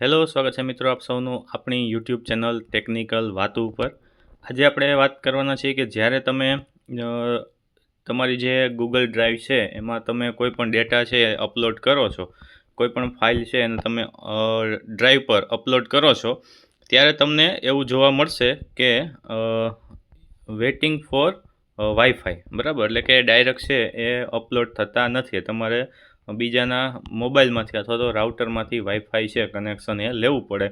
Hello, સ્વાગત છે મિત્રો આપ સૌનું આપણી યુટ્યુબ ચેનલ ટેકનિકલ વાતો ઉપર. આજે આપણે વાત કરવાના છીએ કે જ્યારે તમે તમારી જે ગૂગલ ડ્રાઈવ છે, એમાં તમે કોઈ પણ ડેટા છે અપલોડ કરો છો, કોઈ પણ ફાઇલ છે એને તમે ડ્રાઈવ પર અપલોડ કરો છો, ત્યારે તમને એવું જોવા મળશે કે વેઇટિંગ ફોર વાઈફાઈ બરાબર? એટલે કે ડાયરેક્ટ છે એ અપલોડ થતા નથી. તમારે બીજાના મોબાઈલમાંથી અથવા તો રાઉટરમાંથી વાઈફાઈ છે કનેક્શન એ લેવું પડે.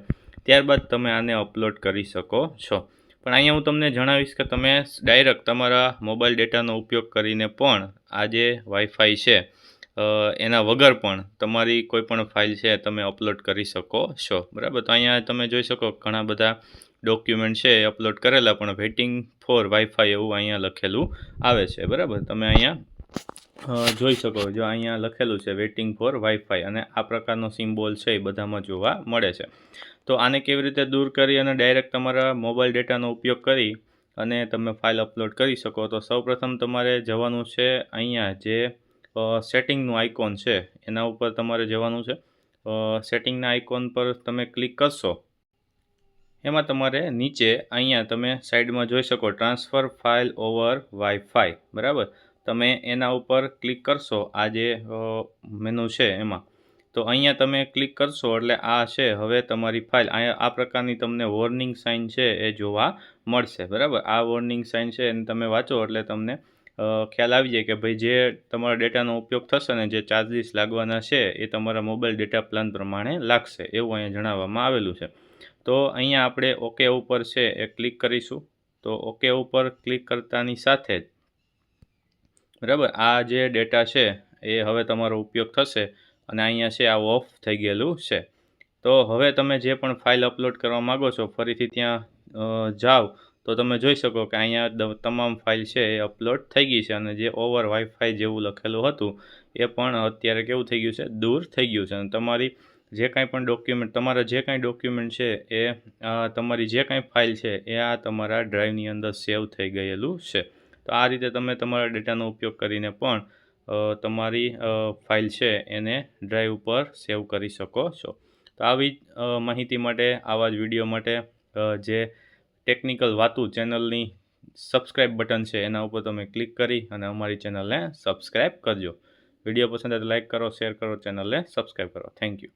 ત્યારબાદ તમે આને અપલોડ કરી શકો છો. પણ અહીંયા હું તમને જણાવીશ કે તમે ડાયરેક્ટ તમારા મોબાઈલ ડેટાનો ઉપયોગ કરીને પણ આ જે વાઈફાઈ છે એના વગર પણ તમારી કોઈ પણ ફાઇલ છે, તમે અપલોડ કરી શકો છો. બરાબર? તો અહીંયા તમે જોઈ શકો ઘણા બધા ડોક્યુમેન્ટ છે, એ અપલોડ કરેલા, પણ વેઇટિંગ ફોર વાઈફાઈ એવું અહીંયા લખેલું આવે છે. બરાબર? તમે અહીંયા જોઈ શકો જો અહીંયા લખેલું છે વેઇટિંગ ફોર વાઈફાઈ અને આ પ્રકારનો સિમ્બોલ છે એ બધામાં જોવા મળે છે. તો આને કેવી રીતે દૂર કરી અને ડાયરેક્ટ તમારા મોબાઈલ ડેટાનો ઉપયોગ કરી અને તમે ફાઇલ અપલોડ કરી શકો? તો સૌપ્રથમ તમારે જવાનું છે અહીંયા જે સેટિંગનું આઇકોન છે, એના ઉપર તમારે જવાનું છે. સેટિંગના આઇકોન પર તમે ક્લિક કરશો. એમાં તમારે નીચે અહીંયા તમે સાઈડમાં જોઈ શકો ટ્રાન્સફર ફાઇલ ઓવર વાઈફાઈ બરાબર? તમે એના ઉપર ક્લિક કરશો, આ જે મેનુ છે એમાં, તો અહીંયા તમે ક્લિક કરશો એટલે આ છે, હવે તમારી ફાઇલ, અહીંયા આ પ્રકારની તમને વોર્નિંગ સાઇન છે એ જોવા મળશે, બરાબર? આ વોર્નિંગ સાઇન છે એને તમે વાંચો એટલે તમને ખ્યાલ આવી જાય કે ભાઈ જે તમારા ડેટાનો ઉપયોગ થશે ને જે ચાર્જીસ લાગવાના છે એ તમારા મોબાઈલ ડેટા પ્લાન પ્રમાણે લાગશે, એવું અહીંયા જણાવવામાં આવેલું છે. તો અહીંયા આપણે ઓકે ઉપર છે એ ક્લિક કરીશું, તો ઓકે ઉપર ક્લિક કરતાની સાથે જ બરાબર? આ જે ડેટા છે, એ હવે તમારો ઉપયોગ થશે અને અહીંયા છે, આ ઓફ થઈ ગયેલું છે. તો હવે તમે જે પણ ફાઇલ અપલોડ કરવા માગો છો, ફરીથી ત્યાં જાઓ. તો તમે જોઈ શકો કે અહીંયા તમામ ફાઇલ છે, એ અપલોડ થઈ ગઈ છે અને જે ઓવર વાઈફાઈ જેવું લખેલું હતું, એ પણ અત્યારે કેવું થઈ ગયું છે, દૂર થઈ ગયું છે. અને તમારી જે કાંઈ પણ ડોક્યુમેન્ટ, તમારા જે કાંઈ ડોક્યુમેન્ટ છે, એ તમારી જે કાંઈ ફાઇલ છે, એ આ તમારા ડ્રાઈવની અંદર સેવ થઈ ગયેલું છે. તો આ રીતે તમે તમારા ડેટાનો ઉપયોગ કરીને પણ તમારી ફાઇલ છે એને ડ્રાઈવ ઉપર સેવ કરી શકો છો. તો આવી માહિતી માટે, આવા જ વીડિયો માટે જે ટેકનિકલ વાતું ચેનલની સબસ્ક્રાઇબ બટન છે એના ઉપર તમે ક્લિક કરી અને અમારી ચેનલને સબસ્ક્રાઇબ કરજો. વીડિયો પસંદ આવે તો લાઈક કરો, શેર કરો, ચેનલને સબસ્ક્રાઇબ કરો. Thank you.